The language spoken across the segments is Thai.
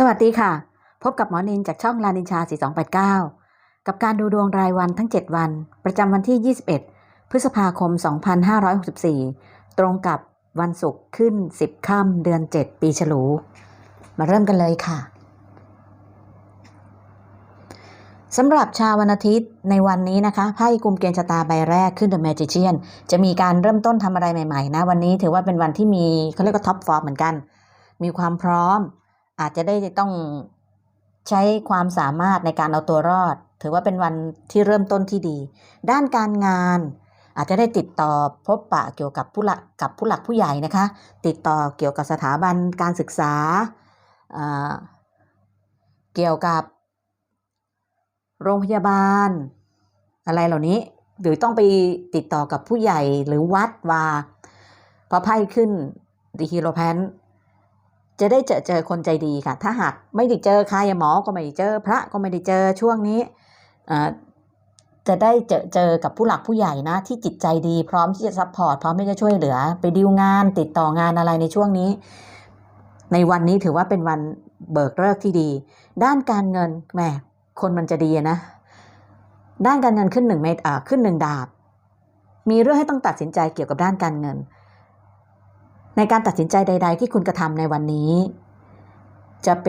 สวัสดีค่ะ พบกับหมอนินจากช่องลานินชา 4289 กับการดูดวงรายวันทั้ง 7 วัน ประจำวันที่ 21 พฤษภาคม 2564 ตรงกับวันศุกร์ขึ้น 10 ค่ำเดือน 7 ปีฉลู มาเริ่มกันเลยค่ะสำหรับชาววันอาทิตย์ในวันนี้นะคะไพ่กลุ่มเกณฑ์ชะตาใบแรกขึ้น The Magician จะมีการเริ่มต้นทำอะไรใหม่ๆนะ วันนี้ถือว่าเป็นวันที่มีเขาเรียกว่าท็อปฟอร์มเหมือนกัน มีความพร้อม อาจจะได้ต้องใช้ความสามารถในการเอาตัวรอด ถือว่าเป็นวันที่เริ่มต้นที่ดี ด้านการงาน อาจจะได้ติดต่อพบปะเกี่ยวกับผู้หลักกับผู้หลักผู้ใหญ่นะคะ ติดต่อเกี่ยวกับสถาบันการศึกษา เกี่ยวกับ โรงพยาบาล อะไรเหล่านี้ หรือต้องไปติดต่อกับผู้ใหญ่หรือวัดว่าพอไพ่ขึ้นดีฮีโรแพน จะได้เจอเจอคนใจดีค่ะ ถ้าหากไม่ได้เจอใครหมอก็ไม่ได้เจอ พระก็ไม่ได้เจอช่วงนี้จะได้เจอเจอกับผู้หลักผู้ใหญ่นะ ที่จิตใจดีพร้อมที่จะซัพพอร์ตพร้อมที่จะช่วยเหลือ ไปดีลงานติดต่องานอะไรในช่วงนี้ ในวันนี้ถือว่าเป็นวันเบิกเลิกที่ดี ด้านการเงินแหมคนมันจะดีนะ ด้านการเงินขึ้นหนึ่งเมตรขึ้นหนึ่งดาบ มีเรื่องให้ต้องตัดสินใจเกี่ยวกับด้านการเงิน ในการตัดสินใจใด ๆ ที่คุณกระทำในวันนี้ จะไป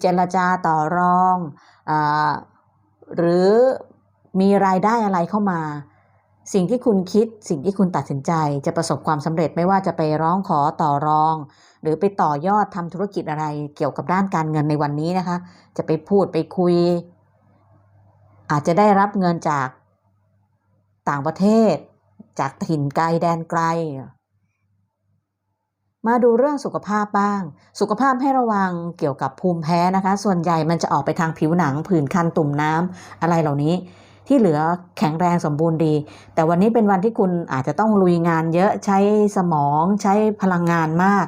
เจรจาต่อรองอหรือมีรายได้อะไรเข้ามา สิ่งที่คุณคิดสิ่งที่คุณตัดสินใจจะประสบความสำเร็จไม่ว่าจะไปร้องขอต่อรอง หรือไปต่อยอดทำธุรกิจอะไรเกี่ยวกับด้านการเงินในวันนี้นะคะ จะไปพูดไปคุย อาจจะได้รับเงินจากต่างประเทศ จากถิ่นไกลแดนไกล มาดูเรื่องสุขภาพบ้าง สุขภาพให้ระวังเกี่ยวกับภูมิแพ้นะคะ ส่วนใหญ่มันจะออกไปทางผิวหนังผื่นคันตุ่มน้ำอะไรเหล่านี้ ที่เหลือแข็งแรงสมบูรณ์ดี แต่วันนี้เป็นวันที่คุณอาจจะต้องลุยงานเยอะใช้สมองใช้พลังงานมาก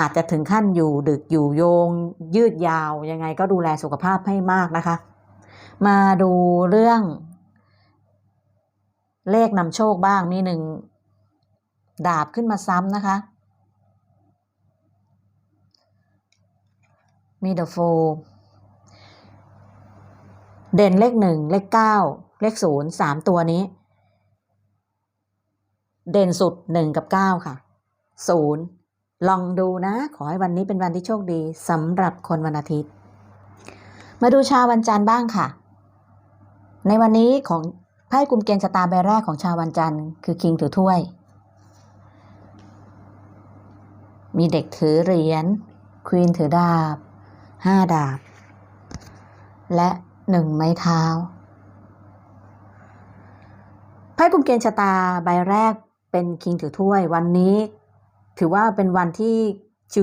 อาจจะถึงขั้นอยู่ดึกอยู่โยง ยืดยาวยังไงก็ดูแลสุขภาพให้มากนะคะ มาดูเรื่อง เลขนำโชคบ้างมีหนึ่ง ดาบขึ้นมาซ้ำนะคะ มีเดอะโฟเด่นเลขหนึ่งเลขเก้าเลขศูนย์สามตัวนี้ เด่นสุดหนึ่งกับเก้าค่ะศูนย์ลองดูนะ ขอให้วันนี้เป็นวันที่โชคดีสำหรับคนวันอาทิตย์ มาดูชาววันจันทร์บ้างค่ะ ในวันนี้ของไพ่กลุ่มเกณฑ์ชะตาใบแรกของชาววันจันทร์คือคิงถือถ้วย มีเด็กถือเหรียญควีนถือดาบห้าดาบ และหนึ่งไม้เท้าไพ่กลุ่มเกณฑ์ชะตาใบแรกเป็นคิงถือถ้วย วันนี้ ถือว่าเป็นวันที่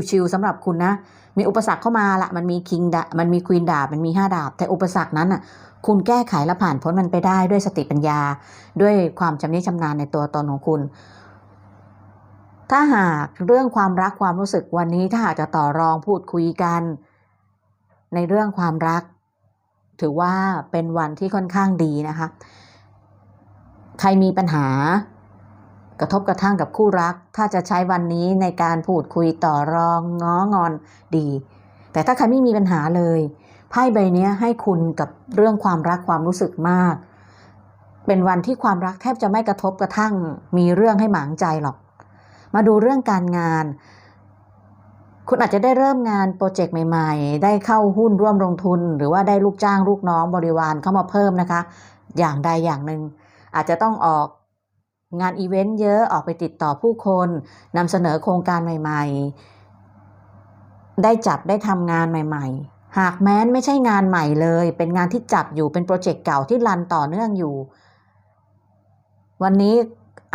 ชิวๆสำหรับคุณนะ มีอุปสรรคเข้ามาละมันมีคิงดามันมีควีนดาบ มันมีห้าดาบ แต่อุปสรรคนั้นอะ คุณแก้ไขและผ่านพ้นมันไปได้ด้วยสติปัญญา ด้วยความชำนิชำนาญในตัวตนของคุณ ถ้าหากเรื่องความรักความรู้สึกวันนี้ถ้าหากจะต่อรองพูดคุยกัน ในเรื่องความรัก ถือว่าเป็นวันที่ค่อนข้างดีนะคะ ใครมีปัญหากระทบกระทั่งกับคู่รัก ถ้าจะใช้วันนี้ในการพูดคุยต่อรองง้องอนดี แต่ถ้าใครไม่มีปัญหาเลยไพ่ใบนี้ให้คุณกับเรื่องความรักความรู้สึกมาก เป็นวันที่ความรักแทบจะไม่กระทบกระทั่ง มีเรื่องให้หมางใจหรอก มาดูเรื่องการงาน คุณอาจจะได้เริ่มงานโปรเจกต์ใหม่ๆ ได้เข้าหุ้นร่วมลงทุน หรือว่าได้ลูกจ้างลูกน้องบริวารเข้ามาเพิ่มนะคะ อย่างใดอย่างหนึ่งอาจจะต้องออกงานอีเวนต์เยอะออกไปติดต่อผู้คนนำเสนอโครงการใหม่ๆ ได้จับได้ทำงานใหม่ๆ หากแม้นไม่ใช่งานใหม่เลย เป็นงานที่จับอยู่เป็นโปรเจกต์เก่าที่รันต่อเนื่องอยู่ วันนี้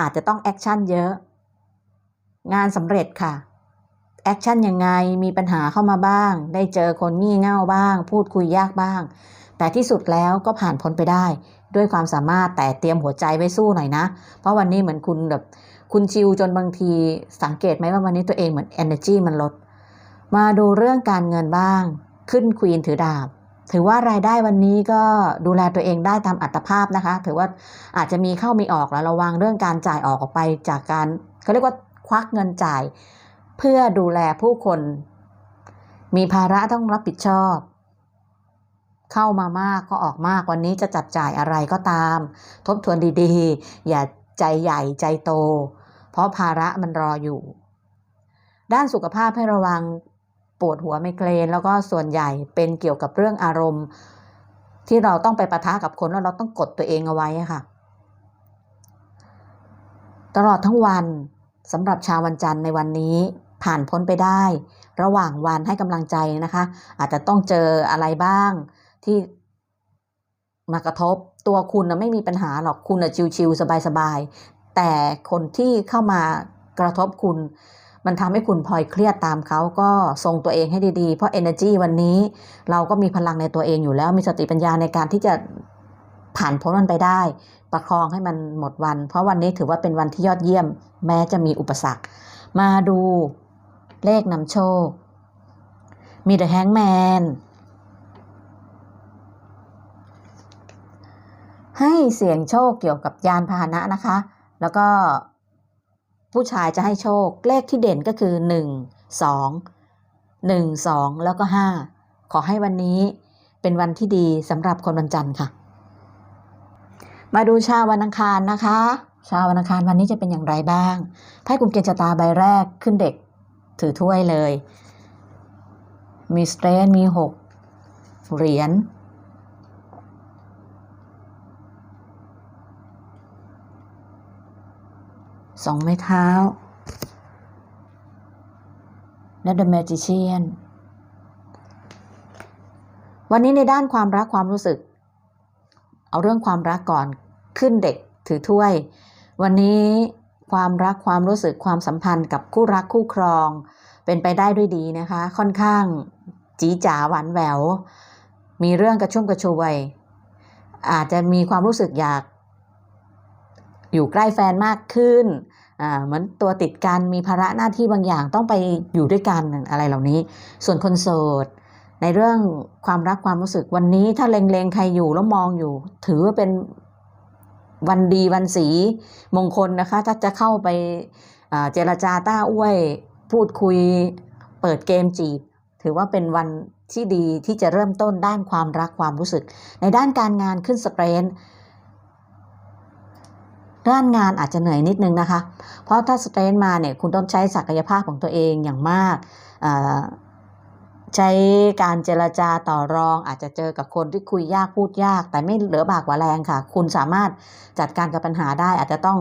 อาจจะต้องแอคชั่นเยอะ งานสำเร็จค่ะ แอคชั่นยังไงมีปัญหาเข้ามาบ้าง ได้เจอคนงี่เง่าบ้าง พูดคุยยากบ้าง แต่ที่สุดแล้วก็ผ่านพ้นไปได้ ด้วยความสามารถแต่เตรียมหัวใจไว้สู้หน่อยนะ เพราะวันนี้เหมือนคุณแบบคุณชิลจนบางทีสังเกตไหมว่าวันนี้ตัวเองเหมือน energy มันลด มาดูเรื่องการเงินบ้าง ขึ้นควีนถือดาบถือว่ารายได้วันนี้ก็ดูแลตัวเองได้ตามอัตภาพนะคะ ถือว่าอาจจะมีเข้ามีออกแล้วระวังเรื่องการจ่ายออกออกไปจากการเขาเรียกว่า ควักเงินจ่าย เพื่อดูแลผู้คน มีภาระต้องรับผิดชอบ เข้ามามากก็ออกมากวันนี้จะจับจ่ายอะไรก็ตาม ทบทวนดีๆ อย่าใจใหญ่ใจโต เพราะภาระมันรออยู่ ด้านสุขภาพให้ระวังปวดหัวไมเกรนแล้วก็ส่วนใหญ่เป็นเกี่ยวกับเรื่องอารมณ์ ที่เราต้องไปปะทะกับคนแล้วเราต้องกดตัวเองเอาไว้ค่ะ ตลอดทั้งวัน สำหรับชาววันจันทร์ในวันนี้ผ่านพ้นไปได้ ระหว่างวันให้กำลังใจนะคะ อาจจะต้องเจออะไรบ้างที่มากระทบตัวคุณนะไม่มีปัญหาหรอกคุณนะชิวๆสบายๆแต่คนที่เข้ามากระทบคุณ มันทำให้คุณพลอยเครียดตามเขาก็ทรงตัวเองให้ดีๆ เพราะ energy วันนี้เราก็มีพลังในตัวเองอยู่แล้วมีสติปัญญาในการที่จะผ่านพ้นมันไปได้ ประคองให้มันหมดวัน เพราะวันนี้ถือว่าเป็นวันที่ยอดเยี่ยม แม้จะมีอุปสรรค มาดูเลขนำโชค มี The Hangman ให้เสี่ยงโชคเกี่ยวกับยานพาหนะนะคะ แล้วก็ผู้ชายจะให้โชค เลขที่เด่นก็คือ 1 2 1 2 แล้วก็ 5 ขอให้วันนี้เป็นวันที่ดีสำหรับคนวันจันทร์ค่ะ มาดูชาววันอังคารนะคะ ชาววันอังคารวันนี้จะเป็นอย่างไรบ้างไพ่กลุ่มเกณฑ์ชะตาใบแรกขึ้นเด็กถือถ้วยเลย มีสเตรนมีหกเหรียญสองไม้เท้า และ The Magician วันนี้ในด้านความรักความรู้สึก เอาเรื่องความรักก่อน ขึ้นเด็กถือถ้วย วันนี้ความรักความรู้สึกความสัมพันธ์กับคู่รักคู่ครอง เป็นไปได้ด้วยดีนะคะ ค่อนข้างจีจ๋าหวานแหวว มีเรื่องกระชุ่มกระชวย อาจจะมีความรู้สึกอยาก อยู่ใกล้แฟนมากขึ้นเหมือนตัวติดกันมีภาระหน้าที่บางอย่างต้องไปอยู่ด้วยกันอะไรเหล่านี้ ส่วนคนโสดในเรื่องความรักความรู้สึกวันนี้ถ้าเล็งๆใครอยู่แล้วมองอยู่ ถือว่าเป็น วันดีวันสีมงคลนะคะ ถ้าจะเข้าไปเจรจาต้าอ้วย พูดคุยเปิดเกมจีบ ถือว่าเป็นวันที่ดีที่จะเริ่มต้นด้านความรักความรู้สึก ในด้านการงานขึ้นสเปรนด้านงานอาจจะเหนื่อยนิดนึงนะคะ เพราะถ้าสเตรนมาเนี่ยคุณต้องใช้ศักยภาพของตัวเองอย่างมาก ใช้การเจรจาต่อรอง อาจจะเจอกับคนที่คุยยากพูดยาก แต่ไม่เหลือบากกว่าแรงค่ะ คุณสามารถจัดการกับปัญหาได้ อาจจะต้อง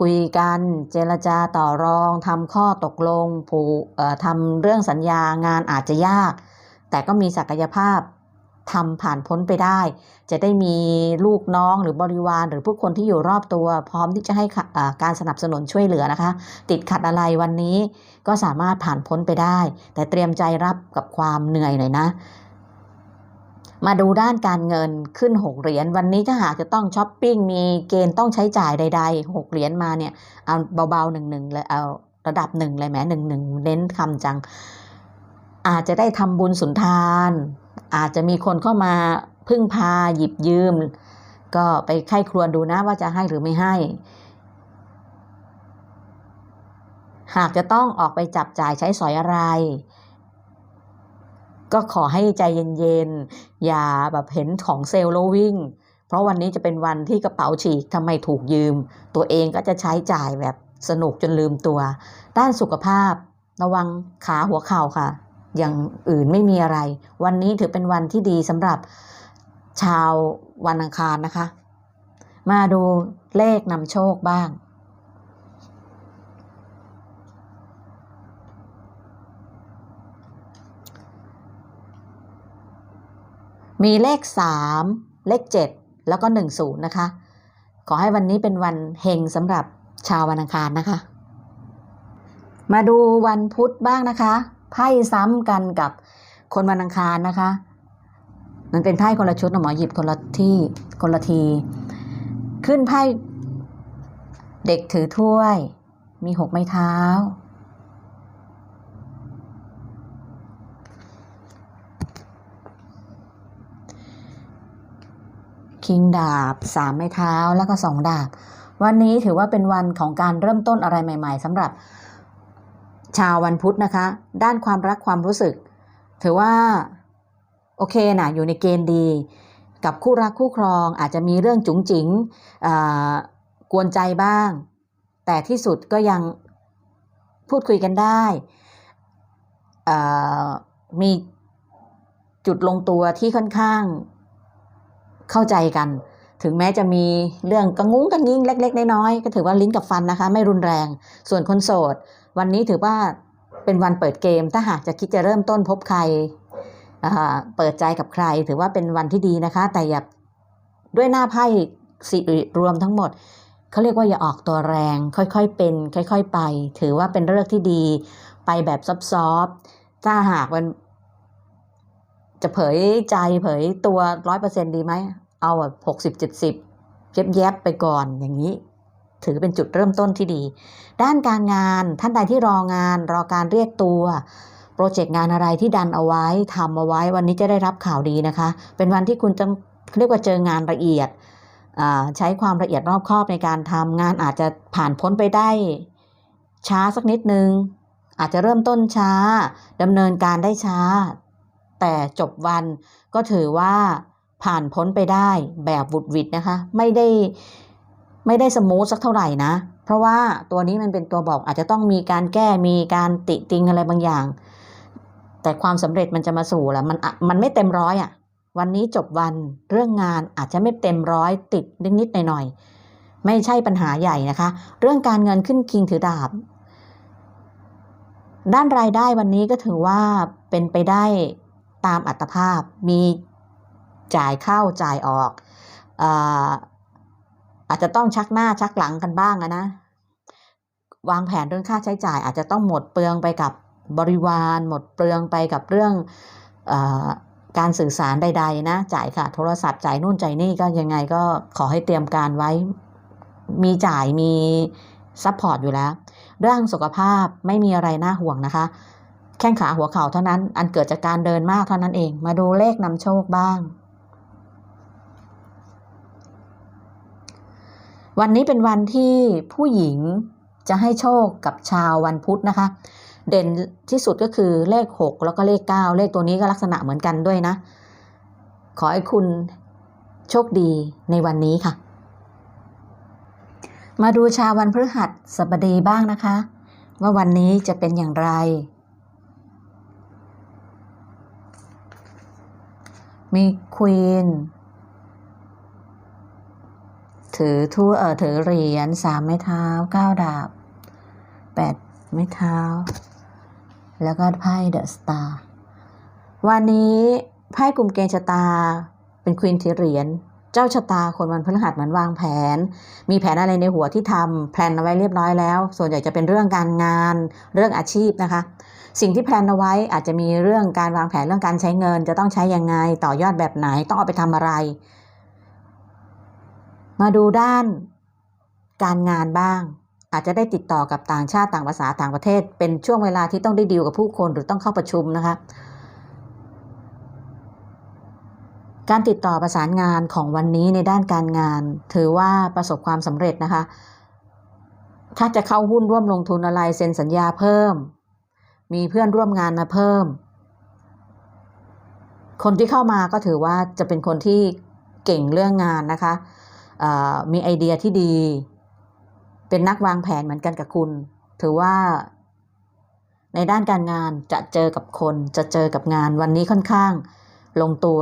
คุยกันเจรจาต่อรองทำข้อตกลงผูกทำเรื่องสัญญางานอาจจะยาก แต่ก็มีศักยภาพ ทำผ่านพ้นไปได้ จะได้มีลูกน้องหรือบริวารหรือผู้คนที่อยู่รอบตัวพร้อมที่จะให้การสนับสนุนช่วยเหลือนะคะ ติดขัดอะไรวันนี้ก็สามารถผ่านพ้นไปได้ แต่เตรียมใจรับกับความเหนื่อยหน่อยนะมาดูด้านการเงินขึ้น 6 เหรียญวันนี้ถ้าหากจะต้องช้อปปิ้งมีเกณฑ์ต้องใช้จ่ายใดๆ 6 เหรียญมาเนี่ยเอาเบาๆหนึ่งหนึ่งเลยเอาระดับหนึ่งเลยแหมหนึ่งหนึ่งเน้นคำจัง อาจจะได้ทำบุญสุนทาน อาจจะมีคนเข้ามาพึ่งพาหยิบยืม ก็ไปไข้ครวญดูนะว่าจะให้หรือไม่ให้ หากจะต้องออกไปจับจ่ายใช้สอยอะไร ก็ขอให้ใจเย็นๆ อย่าแบบเห็นของเซลล์แล้ววิ่ง เพราะวันนี้จะเป็นวันที่กระเป๋าฉีกทำไมถูกยืม ตัวเองก็จะใช้จ่ายแบบสนุกจนลืมตัว ด้านสุขภาพระวังขาหัวเข่าค่ะ อย่างอื่นไม่มีอะไร วันนี้ถือเป็นวันที่ดีสำหรับชาววันอังคารนะคะ มาดูเลขนำโชคบ้าง มีเลข 3 เลข 7 แล้วก็ 10 นะคะ ขอให้วันนี้เป็นวันเฮงสำหรับชาววันอังคารนะคะ มาดูวันพุธบ้างนะคะ ไพ่ซ้ำกันกับคนวันอังคารนะคะ มันเป็นไพ่คนละชุดนะหมอหยิบคนละที่คนละที ขึ้นไพ่เด็กถือถ้วย มีหกไม้เท้า คิงดาบสามไม้เท้าแล้วก็สองดาบ วันนี้ถือว่าเป็นวันของการเริ่มต้นอะไรใหม่ ๆสำหรับ ชาววันพุธนะคะ ด้านความรักความรู้สึก ถือว่า โอเคนะอยู่ในเกณฑ์ดี กับคู่รักคู่ครองอาจจะมีเรื่องจุ๋งจิ๋งกวนใจบ้าง แต่ที่สุดก็ยังพูดคุยกันได้มีจุดลงตัวที่ค่อนข้างเข้าใจกัน ถึงแม้จะมีเรื่องกระงุ้งกระงิ้งเล็ก ๆ น้อยๆก็ถือว่าลิ้นกับฟันนะคะ ไม่รุนแรง ส่วนคนโสด วันนี้ถือว่าเป็นวันเปิดเกม ถ้าหากจะคิดจะเริ่มต้นพบใครเปิดใจกับใคร ถือว่าเป็นวันที่ดีนะคะ แต่อย่าด้วยหน้าไพ่สิริรวมทั้งหมดเขาเรียกว่าอย่าออกตัวแรง ค่อยๆเป็น ค่อย ๆ ไป ถือว่าเป็นเรื่องที่ดี ไปแบบซอฟๆถ้าหากมันจะเผยใจเผยตัวร้อยเปอร์เซ็นดีไหม เอาแบบหกสิบเจ็ดสิบเย็บแยบๆไปก่อนอย่างนี้ ถือเป็นจุดเริ่มต้นที่ดี ด้านการงานท่านใดที่รองาน รอการเรียกตัว โปรเจกต์งานอะไรที่ดันเอาไว้ทำเอาไว้ วันนี้จะได้รับข่าวดีนะคะ เป็นวันที่คุณจะเรียกว่าเจองานละเอียดใช้ความละเอียดรอบคอบในการทำงานอาจจะผ่านพ้นไปได้ ช้าสักนิดนึง อาจจะเริ่มต้นช้าดำเนินการได้ช้า แต่จบวันก็ถือว่าผ่านพ้นไปได้แบบบุดวิดนะคะ ไม่ได้ ไม่ได้สมูทสักเท่าไหร่นะ เพราะว่าตัวนี้มันเป็นตัวบอกอาจจะต้องมีการแก้มีการติติงอะไรบางอย่าง แต่ความสำเร็จมันจะมาสู่แหละมันอะมันไม่เต็มร้อยอะ่ะ วันนี้จบวันเรื่องงานอาจจะไม่เต็มร้อยติดนิดๆหน่อยๆไม่ใช่ปัญหาใหญ่นะคะ เรื่องการเงินขึ้นคิงถือดาบ ด้านรายได้วันนี้ก็ถือว่าเป็นไปได้ตามอัตภาพมีจ่ายเข้าจ่ายออกอา อาจจะต้องชักหน้าชักหลังกันบ้างนะ วางแผนเรื่องค่าใช้จ่าย อาจจะต้องหมดเปลืองไปกับบริวาร หมดเปลืองไปกับเรื่องอการสื่อสารใด ๆ นะ จ่ายค่ะ โทรศัพท์จ่ายนู่นจ่ายนี่ก็ยังไงก็ขอให้เตรียมการไว้ มีจ่ายมีซัพพอร์ตอยู่แล้ว เรื่องสุขภาพไม่มีอะไรน่าห่วงนะคะ แข้งขาหัวเข่าเท่านั้น อันเกิดจากการเดินมากเท่านั้นเอง มาดูเลขนำโชคบ้าง วันนี้เป็นวันที่ผู้หญิงจะให้โชคกับชาววันพุธนะคะ เด่นที่สุดก็คือเลข 6 แล้วก็เลข 9 เลขตัวนี้ก็ลักษณะเหมือนกันด้วยนะ ขอให้คุณโชคดีในวันนี้ค่ะ มาดูชาววันพฤหัสบดีบ้างนะคะ ว่าวันนี้จะเป็นอย่างไร มีควีน ถือทั่วเออถือเหรียญสามไม้เท้าเก้าดาบแปดไม้เท้า แล้วก็ไพ่เดอะสตาร์วันนี้ไพ่กลุ่มเกณฑ์ชะตาเป็นควีนถือเหรียญเจ้าชะตาคนวันพฤหัสเหมือนวางแผน มีแผนอะไรในหัวที่ทำแพลนเอาไว้เรียบร้อยแล้ว ส่วนใหญ่จะเป็นเรื่องการงานเรื่องอาชีพนะคะ สิ่งที่แพลนเอาไว้อาจจะมีเรื่องการวางแผนเรื่องการใช้เงิน จะต้องใช้ยังไงต่อยอดแบบไหนต้องเอาไปทำอะไร มาดูด้านการงานบ้าง อาจจะได้ติดต่อกับต่างชาติต่างภาษาต่างประเทศ เป็นช่วงเวลาที่ต้องได้ดีลกับผู้คนหรือต้องเข้าประชุมนะคะ การติดต่อประสานงานของวันนี้ในด้านการงาน ถือว่าประสบความสำเร็จนะคะ ถ้าจะเข้าหุ้นร่วมลงทุนอะไรเซ็นสัญญาเพิ่ม มีเพื่อนร่วมงานมาเพิ่ม คนที่เข้ามาก็ถือว่าจะเป็นคนที่เก่งเรื่องงานนะคะ มีไอเดียที่ดี เป็นนักวางแผนเหมือนกันกับคุณ ถือว่า ในด้านการงานจะเจอกับคน จะเจอกับงานวันนี้ค่อนข้าง ลงตัว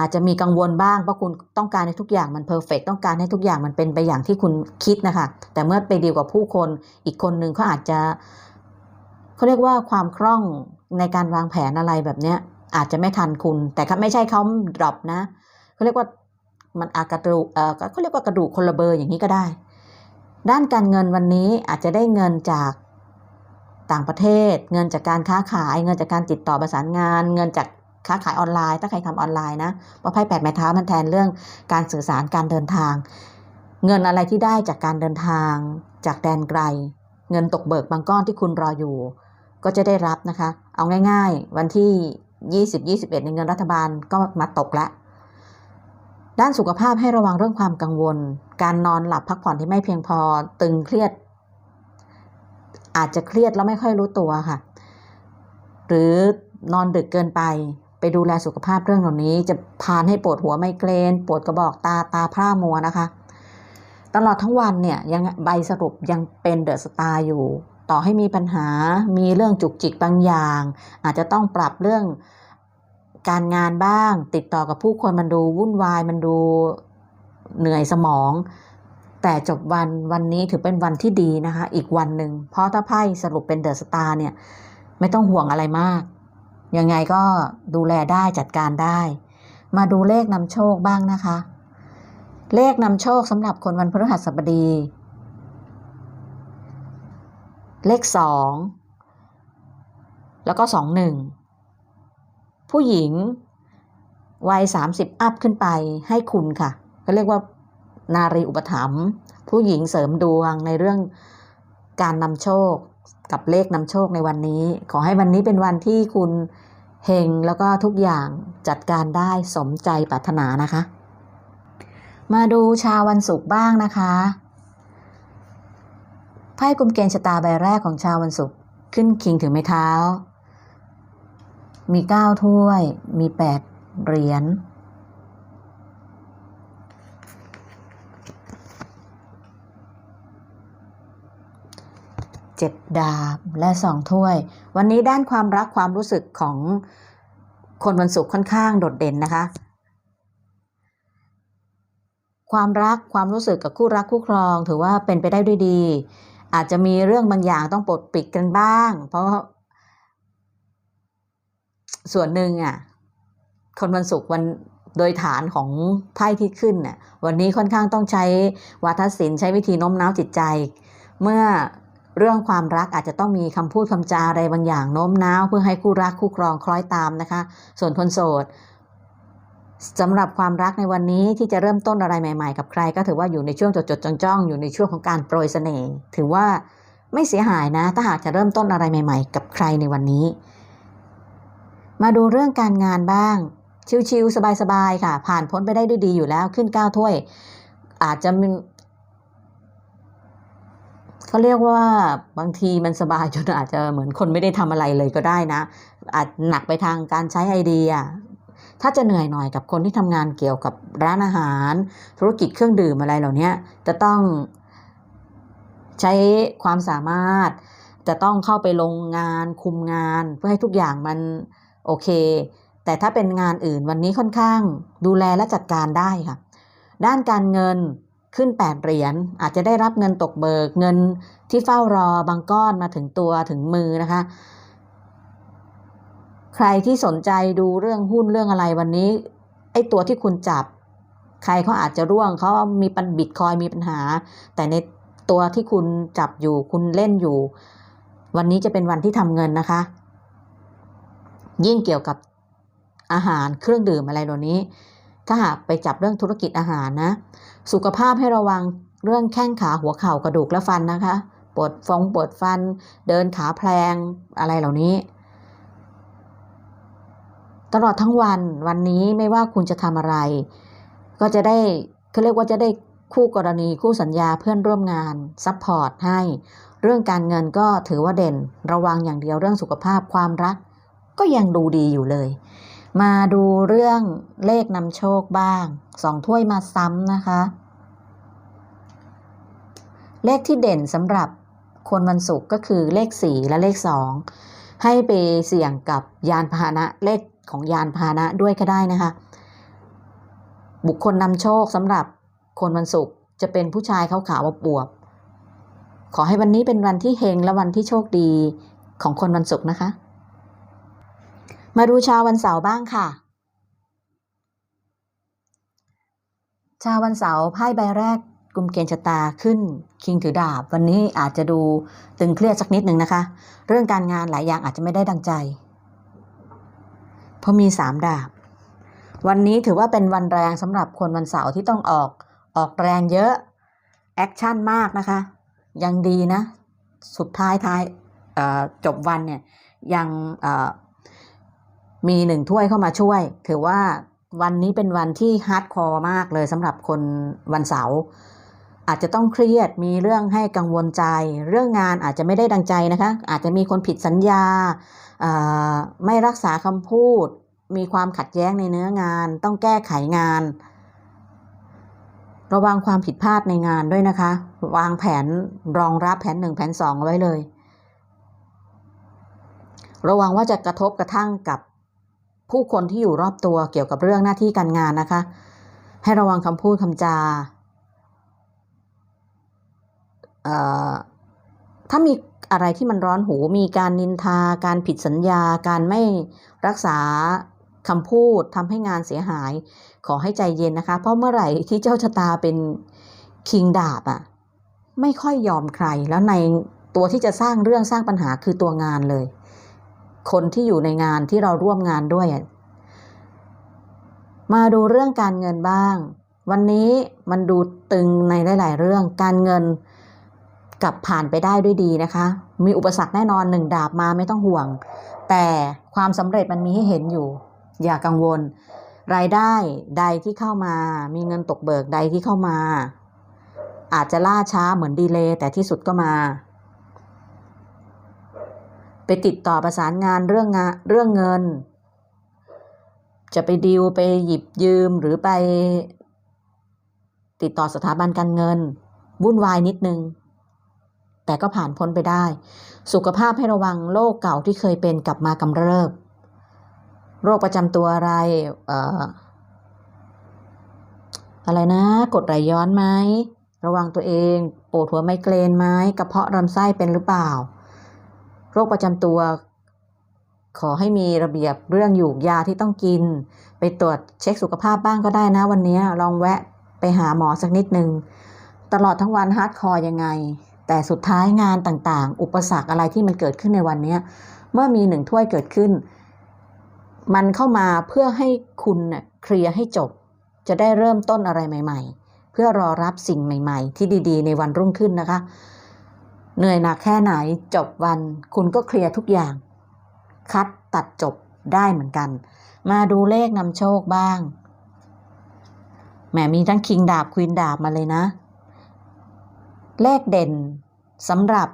อาจจะมีกังวลบ้างเพราะคุณต้องการให้ทุกอย่างมันเพอร์เฟกต้องการให้ทุกอย่างมันเป็นไปอย่างที่คุณคิดนะคะแต่เมื่อไปดีลกับผู้คนอีกคนนึงเขาอาจจะเขาเรียกว่าความคล่องในการวางแผนอะไรแบบเนี้ยอาจจะไม่ทันคุณ แต่ไม่ใช่เขาดรอปนะเขาเรียกว่า มันอากระดูกเออเขาเรียกว่ากระดูกคนละเบอร์อย่างนี้ก็ได้ ด้านการเงินวันนี้อาจจะได้เงินจากต่างประเทศ เงินจากการค้าขาย เงินจากการติดต่อประสานงาน เงินจากค้าขายออนไลน์ ถ้าใครทำออนไลน์นะเพราะไพ่แปดไม้เท้ามันแทนเรื่องการสื่อสารการเดินทาง เงินอะไรที่ได้จากการเดินทาง จากแดนไกล เงินตกเบิกบางก้อนที่คุณรออยู่ ก็จะได้รับนะคะ เอาง่าย ๆ วันที่ 20-21ในเงินรัฐบาลก็มาตกและ ด้านสุขภาพให้ระวังเรื่องความกังวล การนอนหลับพักผ่อนที่ไม่เพียงพอ ตึงเครียด อาจจะเครียดแล้วไม่ค่อยรู้ตัวค่ะ หรือนอนดึกเกินไป ไปดูแลสุขภาพเรื่องเหล่านี้ จะพานให้ปวดหัวไมเกรน ปวดกระบอกตาตาพร่ามัวนะคะ ตลอดทั้งวันเนี่ยยังใบสรุปยังเป็นเดอะสตาร์อยู่ ต่อให้มีปัญหา มีเรื่องจุกจิกบางอย่าง อาจจะต้องปรับเรื่อง การงานบ้าง ติดต่อกับผู้คนมันดูวุ่นวายมันดูเหนื่อยสมอง แต่จบวันวันนี้ถือเป็นวันที่ดีนะคะ อีกวันหนึ่งเพราะถ้าไพ่สรุปเป็นเดอะสตาร์เนี่ยไม่ต้องห่วงอะไรมาก ยังไงก็ดูแลได้จัดการได้ มาดูเลขนำโชคบ้างนะคะ เลขนำโชคสำหรับคนวันพฤหัสบดี เลขสองแล้วก็สองหนึ่ง ผู้หญิงวัยสามสิบอัพขึ้นไปให้คุณค่ะ ก็เรียกว่านารีอุปถัมภ์ผู้หญิงเสริมดวงในเรื่องการนำโชคกับเลขนำโชคในวันนี้ ขอให้วันนี้เป็นวันที่คุณเฮงแล้วก็ทุกอย่างจัดการได้สมใจปรารถนานะคะ มาดูชาววันศุกร์บ้างนะคะไพ่กลุ่มเกณฑ์ชะตาใบแรกของชาววันศุกร์ขึ้นคิงถึงไม้เท้า มีเก้าถ้วย มีแปดเหรียญ เจ็ดดาบและสองถ้วย วันนี้ด้านความรักความรู้สึกของคนวันศุกร์ค่อนข้างโดดเด่นนะคะ ความรักความรู้สึกกับคู่รักคู่ครองถือว่าเป็นไปได้ด้วยดี อาจจะมีเรื่องบางอย่างต้องปลดปิดกันบ้าง เพราะ ส่วนหนึ่งอะคนวันศุกร์วันโดยฐานของไพ่ที่ขึ้นน่ะวันนี้ค่อนข้างต้องใช้วาทศิลป์ใช้วิธีโน้มน้าวจิตใจ เมื่อเรื่องความรักอาจจะต้องมีคำพูดคำจาอะไรบางอย่างโน้มน้าว เพื่อให้คู่รักคู่ครองคล้อยตามนะคะ ส่วนคนโสดสำหรับความรักในวันนี้ที่จะเริ่มต้นอะไรใหม่ ๆ กับใคร ก็ถือว่าอยู่ในช่วงจดๆจ้องๆอยู่ในช่วงของการโปรยเสน่ห์ถือว่าไม่เสียหายนะ ถ้าหากจะเริ่มต้นอะไรใหม่ ๆ กับใครในวันนี้ มาดูเรื่องการงานบ้าง ชิวๆสบายๆค่ะ ผ่านพ้นไปได้ด้วยดีอยู่แล้วขึ้นเก้าถ้วย อาจจะมีเขาเรียกว่าบางทีมันสบายจนอาจจะเหมือนคนไม่ได้ทำอะไรเลยก็ได้นะ อาจหนักไปทางการใช้ไอเดีย ถ้าจะเหนื่อยหน่อยกับคนที่ทำงานเกี่ยวกับร้านอาหาร ธุรกิจเครื่องดื่มอะไรเหล่านี้จะต้องใช้ความสามารถจะต้องเข้าไปลงงานคุมงานเพื่อให้ทุกอย่างมัน โอเค แต่ถ้าเป็นงานอื่นวันนี้ค่อนข้าง ดูแลและจัดการได้ค่ะ ด้านการเงินขึ้น 8 เหรียญอาจจะได้รับเงินตกเบิกเงินที่เฝ้ารอบางก้อนมาถึงตัวถึงมือนะคะ ใครที่สนใจดูเรื่องหุ้นเรื่องอะไรวันนี้ไอ้ตัวที่คุณจับ ใครเขาอาจจะร่วงเขามีปันบิตคอยมีปัญหา แต่ในตัวที่คุณจับอยู่คุณเล่นอยู่ วันนี้จะเป็นวันที่ทำเงินนะคะ ยิ่งเกี่ยวกับอาหารเครื่องดื่มอะไรเหล่านี้ ถ้าหากไปจับเรื่องธุรกิจอาหารนะ สุขภาพให้ระวังเรื่องแข้งขาหัวเข่ากระดูกและฟันนะคะปวดฟองปวดฟัน เดินขาแพลงอะไรเหล่านี้ ตลอดทั้งวันวันนี้ไม่ว่าคุณจะทำอะไร ก็จะได้เขาเรียกว่าจะได้คู่กรณีคู่สัญญาเพื่อนร่วมงานซัพพอร์ตให้ เรื่องการเงินก็ถือว่าเด่นระวังอย่างเดียวเรื่องสุขภาพความรัก ก็ยังดูดีอยู่เลย มาดูเรื่องเลขนำโชคบ้างสองถ้วยมาซ้ำนะคะ เลขที่เด่นสำหรับคนวันศุกร์ก็คือเลขสี่และเลขสองให้ไปเสี่ยงกับยานพาหนะเลขของยานพาหนะด้วยก็ได้นะคะ บุคคลนำโชคสำหรับคนวันศุกร์จะเป็นผู้ชายขาวๆบวบขอให้วันนี้เป็นวันที่เฮงและวันที่โชคดีของคนวันศุกร์นะคะ มาดูชาววันเสาร์บ้างค่ะ ชาววันเสาร์ไพ่ใบแรกกลุ่มเกณฑ์ชะตาขึ้น คิงถือดาบ วันนี้อาจจะดูตึงเครียดสักนิดหนึ่งนะคะ เรื่องการงานหลายอย่างอาจจะไม่ได้ดังใจ เพราะมีสามดาบ วันนี้ถือว่าเป็นวันแรงสำหรับคนวันเสาร์ที่ต้องออกออกแรงเยอะ แอคชั่นมากนะคะ ยังดีนะ สุดท้ายท้ายจบวันเนี่ยยัง มีหนึ่งถ้วยเข้ามาช่วย ถือว่าวันนี้เป็นวันที่ฮาร์ดคอร์มากเลยสำหรับคนวันเสาร์อาจจะต้องเครียดมีเรื่องให้กังวลใจ เรื่องงานอาจจะไม่ได้ดังใจนะคะ อาจจะมีคนผิดสัญญาาไม่รักษาคำพูด มีความขัดแย้งในเนื้องาน ต้องแก้ไขงาน ระวังความผิดพลาดในงานด้วยนะคะ วางแผนรองรับแผนหนึ่งแผนสองไว้เลย ระวังว่าจะกระทบกระทั่งกับ ผู้คนที่อยู่รอบตัวเกี่ยวกับเรื่องหน้าที่การงานนะคะ ให้ระวังคำพูดคำจาถ้ามีอะไรที่มันร้อนหูมีการนินทา การผิดสัญญา การไม่รักษาคำพูดทำให้งานเสียหาย ขอให้ใจเย็นนะคะ เพราะเมื่อไหร่ที่เจ้าชะตาเป็นคิงดาบอะไม่ค่อยยอมใครแล้วในตัวที่จะสร้างเรื่องสร้างปัญหาคือตัวงานเลย คนที่อยู่ในงานที่เราร่วมงานด้วย มาดูเรื่องการเงินบ้าง วันนี้มันดูตึงในหลาย ๆ เรื่องการเงินกับผ่านไปได้ด้วยดีนะคะ มีอุปสรรคแน่นอนหนึ่งดาบมาไม่ต้องห่วง แต่ความสำเร็จมันมีให้เห็นอยู่ อย่ากังวล รายได้ใดที่เข้ามา มีเงินตกเบิกใดที่เข้ามา อาจจะล่าช้าเหมือนดีเลย์แต่ที่สุดก็มา ไปติดต่อประสานงานเรื่องงานเรื่องเงิน จะไปดีลไปหยิบยืมหรือไป ติดต่อสถาบันการเงิน วุ่นวายนิดนึง แต่ก็ผ่านพ้นไปได้ สุขภาพให้ระวังโรคเก่าที่เคยเป็นกลับมากำเริบ โรคประจำตัวอะไรเอ่ออะไรนะกดไหลย้อนไหมระวังตัวเอง ปวดหัวไมเกรนไหมกระเพาะลำไส้เป็นหรือเปล่า โรคประจำตัว ขอให้มีระเบียบเรื่องอยู่ยาที่ต้องกิน ไปตรวจเช็คสุขภาพบ้างก็ได้นะวันนี้ลองแวะไปหาหมอสักนิดนึง ตลอดทั้งวันฮาร์ดคอร์ยังไง แต่สุดท้ายงานต่างๆ อุปสรรคอะไรที่มันเกิดขึ้นในวันนี้เมื่อมีหนึ่งถ้วยเกิดขึ้น มันเข้ามาเพื่อให้คุณเคลียร์ให้จบ จะได้เริ่มต้นอะไรใหม่ ๆ เพื่อรอรับสิ่งใหม่ ๆ ที่ดี ๆ ในวันรุ่งขึ้นนะคะ เหนื่อยหนักแค่ไหนจบวัน คุณก็เคลียร์ทุกอย่าง คัดตัดจบได้เหมือนกัน มาดูเลขนำโชคบ้างแหมมีทั้งคิงดาบควีนดาบมาเลยนะ เลขเด่นสำหรับ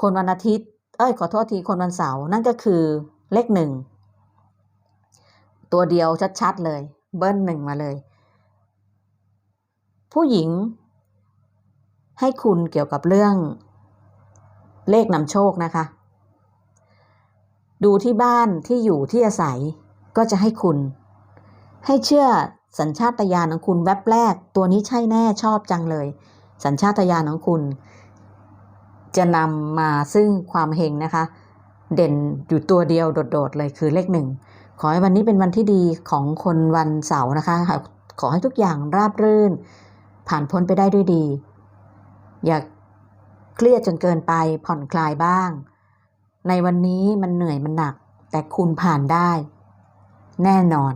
คนวันอาทิตย์ เอ้ยขอโทษทีคนวันเสาร์นั่นก็คือเลขหนึ่ง ตัวเดียวชัดๆเลย เบิ้ลหนึ่งมาเลย ผู้หญิง ให้คุณเกี่ยวกับเรื่องเลขนำโชคนะคะ ดูที่บ้านที่อยู่ที่อาศัยก็จะให้คุณ ให้เชื่อสัญชาตญาณของคุณแวบแรก ตัวนี้ใช่แน่ชอบจังเลย สัญชาตญาณของคุณ จะนำมาซึ่งความเฮงนะคะ เด่นอยู่ตัวเดียวโดดๆเลยคือเลขหนึ่งขอให้วันนี้เป็นวันที่ดีของคนวันเสาร์นะคะ ขอให้ทุกอย่างราบรื่น ผ่านพ้นไปได้ด้วยดี อย่าเครียดจนเกินไปผ่อนคลายบ้าง ในวันนี้มันเหนื่อยมันหนัก แต่คุณผ่านได้ แน่นอน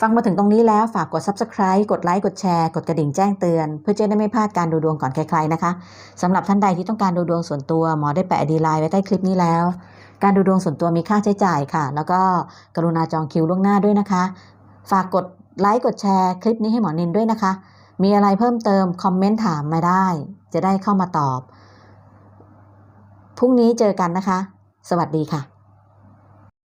ฟังมาถึงตรงนี้แล้วฝากกด subscribe กดไลค์กดแชร์ กดกระดิ่งแจ้งเตือน เพื่อจะได้ไม่พลาดการดูดวงก่อนใครๆนะคะสำหรับท่านใดที่ต้องการดูดวงส่วนตัวหมอได้แปะดีไลน์ไว้ใต้คลิปนี้แล้ว การดูดวงส่วนตัวมีค่าใช้จ่ายค่ะ แล้วก็กรุณาจองคิวล่วงหน้าด้วยนะคะ ฝากกดไลค์กดแชร์คลิปนี้ให้หมอนินด้วยนะคะ มีอะไรเพิ่มเติมคอมเมนต์ถามมาได้ จะได้เข้ามาตอบ พรุ่งนี้เจอกันนะคะ สวัสดีค่ะ